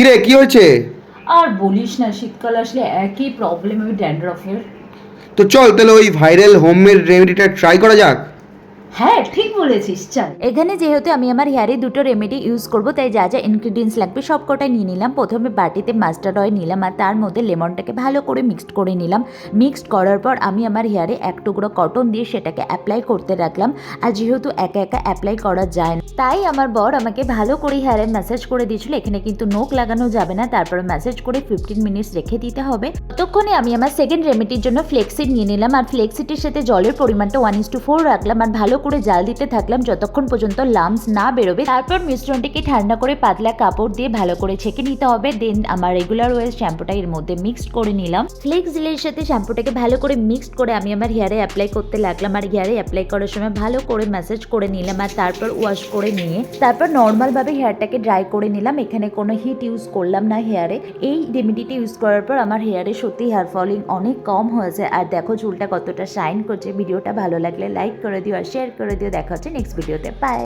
কিরে কি হয়েছে? আর বলিস না শীতকাল আসলে একই প্রবলেম ওই ড্যান্ড্রফের তো চল তাহলে ওই ভাইরাল হোমমেড রেমেডিটা ট্রাই করা যাক। হ্যাঁ ঠিক বলেছিস, চল। এখানে যেহেতু আমি আমার হেয়ারে দুটো রেমেডি ইউজ করব, তাই যা যা ইনগ্রিডিয়েন্টস লাগবে সব কটাই নিয়ে নিলাম। প্রথমে বাটিতে মাস্টার্ড অয়েল নিলাম আর তার মধ্যে লেমনটাকে ভালো করে মিক্সড করে নিলাম। মিক্সড করার পর আমি আমার হেয়ারে এক টুকরো কটন দিয়ে সেটাকে অ্যাপ্লাই করতে রাখলাম। আর যেহেতু একা একা অ্যাপ্লাই করা যায় না, তাই আমার বর আমাকে ভালো করে হেয়ারে ম্যাসাজ করে দিয়েছিল। এখানে কিন্তু নোক লাগানো যাবে না, তারপরে ম্যাসাজ করে ফিফটিন মিনিটস রেখে দিতে হবে। ততক্ষণে আমি আমার সেকেন্ড রেমেডির জন্য ফ্লেক্সিড নিয়ে নিলাম। আর ফ্লেক্সিটের সাথে জলের পরিমাণটা ওয়ান ইস টু ফোর রাখলাম। আর ভালো করে জাল দিতে থাকলাম যতক্ষণ পর্যন্ত লামস না বেরোবে। তারপর মিশ্রণটিকে ঠান্ডা করে পাতলা কাপড় দিয়ে ভালো করে ছেঁকে নিতে হবে। দেন আমার রেগুলার ওয়েল শ্যাম্পুটা এর মধ্যে মিক্সড করে নিলাম। ফ্লেক্স জেলের সাথে শ্যাম্পুটাকে ভালো করে মিক্সড করে আমি আমার হেয়ারে অ্যাপ্লাই করতে লাগলাম। আর হেয়ারে অ্যাপ্লাই করার সময় ভালো করে ম্যাসাজ করে নিলাম আর তারপর ওয়াশ করে নিয়ে তারপর নর্মালভাবে হেয়ারটাকে ড্রাই করে নিলাম। এখানে কোনো হিট ইউজ করলাম না হেয়ারে এই রেমেডিটি ইউজ করার পর আমার হেয়ারে সত্যি হেয়ার ফলিং অনেক কম হয়েছে। আর দেখো চুলটা কতটা শাইন করছে। ভিডিওটা ভালো লাগলে লাইক করে দিও আর শেয়ার করে দিও। দেখা হচ্ছে নেক্সট ভিডিওতে বাই